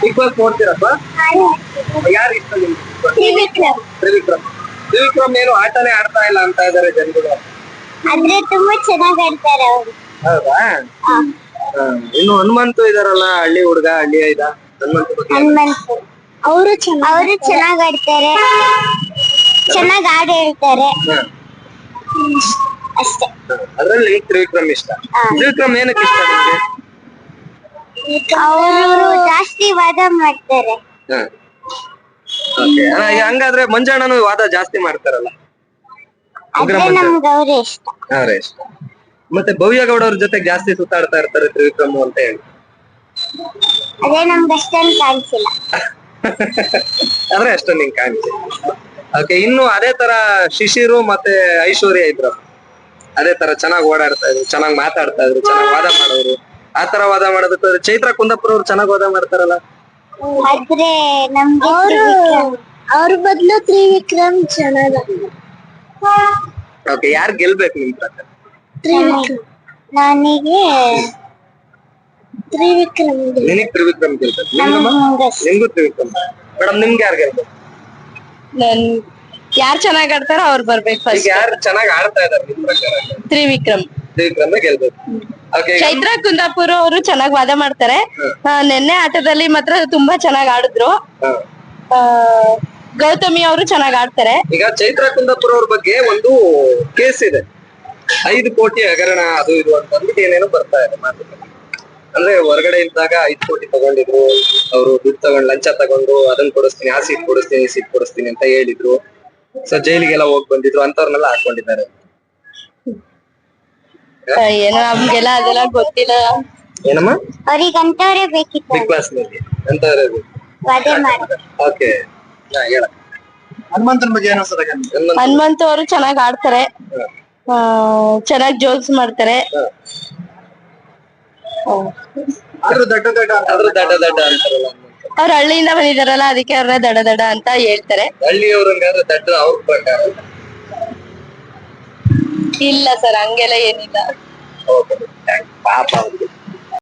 Big boss ನೋಡ್ತೀರಪ್ಪ? ಯಾರು ಇಷ್ಟ ನಿಮ್ಗೆ? ತ್ರಿವಿಕ್ರಮ್. ತ್ರಿವಿಕ್ರಮ್. ಏನು ಆಟನೇ ಆಡ್ತಾ ಇಲ್ಲ ಅಂತ ಇದಾರೆ ಜನಗಳು ಆದ್ರೆ ತುಂಬಾ ಚೆನ್ನಾಗಿ ಆಡ್ತಾರೆ ಅವರು. ಹೌದಾ? ಹಾ. ಇನ್ನು ಹನುಮಂತು ಇದಾರಲ್ಲ ಹಳ್ಳಿ ಹುಡುಗ ಹಳ್ಳಿ ಇದ? ಹನುಮಂತು ಬಗ್ಗೆ? ಹನುಮಂತು. ಅವರು ಅವರು ಚೆನ್ನಾಗಿ ಆಡ್ತಾರೆ. ಚೆನ್ನಾಗಿ ಹಾಡು ಹೇಳ್ತಾರೆ. ಹಾ. ಅಷ್ಟೇ. ಅದ್ರಲ್ಲಿ ತ್ರಿವಿಕ್ರಮ್ ಇಷ್ಟ. ತ್ರಿವಿಕ್ರಮ್ ಏನಕ್ಕೆ ಇಷ್ಟ ನಿಮ್ಗೆ? ಅವರು ಜಾಸ್ತಿ ವಾದ ಮಾಡ್ತಾರೆ. ಹಾ. ಹಂಗಾದ್ರೆ ಮಂಜಣ್ಣನು ವಾದ ಜಾಸ್ತಿ ಮಾಡ್ತಾರಲ್ಲ. ಉಗ್ರ ಆದ್ರೆ ಮಂಜ ನಮ್ಗೆ ಅವರೇ ಇಷ್ಟ. ಅವರೇ ಇಷ್ಟ. ಮತ್ತೆ ಭವ್ಯ ಗೌಡ ಅವ್ರ ಜೊತೆ ಜಾಸ್ತಿ ಸುತ್ತಾಡ್ತಾ ಇರ್ತಾರೆ ತ್ರಿವಿಕ್ರಮ್ ಅಂತ ಹೇಳಿ. ಅದೇ ನಮ್ಗೆ ಅಷ್ಟೊಂದು ಕಾಣಿಸಿಲ್ಲ. ಆದ್ರೆ ಅಷ್ಟು ನಿಂಗೆ ಕಾಣಿಸಿ ಓಕೆ ಇನ್ನು ಅದೇ ತರ ಶಿಶಿರು ಮತ್ತೆ ಐಶ್ವರ್ಯ ಇದ್ರು. ಅದೇ ತರ ಚೆನ್ನಾಗಿ ಓಡಾಡ್ತಾ ಇದ್ರು ಚೆನ್ನಾಗಿ ಮಾತಾಡ್ತಾ ಇದ್ರು ಚೆನ್ನಾಗಿ ವಾದ ಮಾಡೋರು. ಆ ತರ ವಾದ ಮಾಡೋದಕ್ಕೆ ಚೈತ್ರ ಕುಂದಾಪುರ ಅವ್ರು ಚೆನ್ನಾಗಿ ವಾದ ಮಾಡ್ತಾರಲ್ಲ. ಆದ್ರೆ ನಮ್ಗೆ ಅವ್ರ ಬದಲು ತ್ರಿವಿಕ್ರಮ್ ಚೆನ್ನಾಗ ಓಕೆ ಯಾರು ಗೆಲ್ಬೇಕು ನಿಮ್ ಪ್ರಕಾರ? ತ್ರಿವಿಕ್ರಮ್. ನನಗೆ ತ್ರಿವಿಕ್ರಮ್ ನಿನಗ್ ತ್ರಿವಿಕ್ರಮ್ ಗೆಲ್ಬೇಕು? ನಿಮ್ಗೂ ತ್ರಿವಿಕ್ರಮ್ ಮೇಡಮ್ ನಿಮ್ಗೆ ಯಾರು ಗೆಲ್ಬೇಕು? ನನ್ ಯಾರ್ ಚೆನ್ನಾಗ್ ಆಡ್ತಾರೋ ಅವ್ರು ಬರ್ಬೇಕು ಈಗ ಫಸ್ಟ್ ಯಾರು ಚೆನ್ನಾಗಿ ಆಡ್ತಾ ಇದಾರೆ ನಿಮ್ ಪ್ರಕಾರ? ತ್ರಿವಿಕ್ರಮ್. ತ್ರಿವಿಕ್ರಮ್ ಗೆಲ್ಬೇಕು. ಚೈತ್ರ ಕುಂದಾಪುರ ಅವರು ಚೆನ್ನಾಗ್ ವಾದ ಮಾಡ್ತಾರೆ. ನಿನ್ನೆ ಆಟದಲ್ಲಿ ಮಾತ್ರ ತುಂಬಾ ಚೆನ್ನಾಗ್ ಆಡಿದ್ರು. ಆ, ಗೌತಮಿ ಅವರು ಚೆನ್ನಾಗ್ ಆಡ್ತಾರೆ. ಈಗ ಚೈತ್ರ ಕುಂದಾಪುರ ಅವ್ರ ಬಗ್ಗೆ ಒಂದು ಕೇಸ್ ಇದೆ. ಐದು ಕೋಟಿ ಹಗರಣ ಅದು ಇದು ಅಂತ ಅಂದ್ಬಿಟ್ಟು ಏನೇನೋ ಬರ್ತಾ ಇದೆ ಮಾತುಕತೆ. ಅಂದ್ರೆ ಹೊರಗಡೆ ಇದ್ದಾಗ ಐದು ಕೋಟಿ ತಗೊಂಡಿದ್ರು. ಅವರು ದುಡ್ಡು ತಗೊಂಡು ಲಂಚ ತಗೊಂಡು ಅದನ್ನ ಕೊಡಿಸ್ತೀನಿ ಆ ಸೀಟ್ ಕೊಡಿಸ್ತೀನಿ ಈ ಸೀಟ್ ಕೊಡಿಸ್ತೀನಿ ಅಂತ ಹೇಳಿದ್ರು. ಸೊ ಜೈಲಿಗೆಲ್ಲ ಹೋಗಿ ಬಂದಿದ್ರು ಅಂತವ್ರನ್ನೆಲ್ಲ ಹಾಕೊಂಡಿದ್ದಾರೆ. ಏನೋ ನಮ್ಗೆಲ್ಲ ಅದೆಲ್ಲ ಗೊತ್ತಿಲ್ಲ. ಏನಮ್ಮ? ಅವ್ರಿಗೆ ಅಂತವ್ರೆ ಬೇಕಿತ್ತು. ಬಿಗ್ ಬಾಸ್ನಲ್ಲಿ. ಅಂತ ವಾದ ಮಾಡಿ. ಓಕೆ. ಹೇಳ. ಹನುಮಂತನ ಬಗ್ಗೆ ಏನು ಹನುಮಂತ ಅವರು ಚೆನ್ನಾಗಿ ಆಡ್ತಾರೆ. ಆ, ಚೆನ್ನಾಗ್ ಜೋಕ್ಸ್ ಮಾಡ್ತಾರೆ. ಆದ್ರೂ ದಡ್ಡ ದಡ್ಡ ಆದ್ರೂ ದಡ್ಡ ದಡ್ಡ ಅಂತಾರಲ್ಲ. ಅವ್ರ. ಹಳ್ಳಿಯಿಂದ ಬಂದಿದಾರಲ್ಲ ಅದಕ್ಕೆ ಅವ್ರ ದಡ ದಡ ಅಂತ ಹೇಳ್ತಾರೆ. ಹಳ್ಳಿಯವರು ದಡ್ಡ ಅವ್ರ ಪ್ರಕಾರ. ಇಲ್ಲ ಸರ್ ಹಂಗೆಲ್ಲ ಏನಿಲ್ಲ. ಓಕೆ ಪಾಪ ಅವ್ರಿಗೆ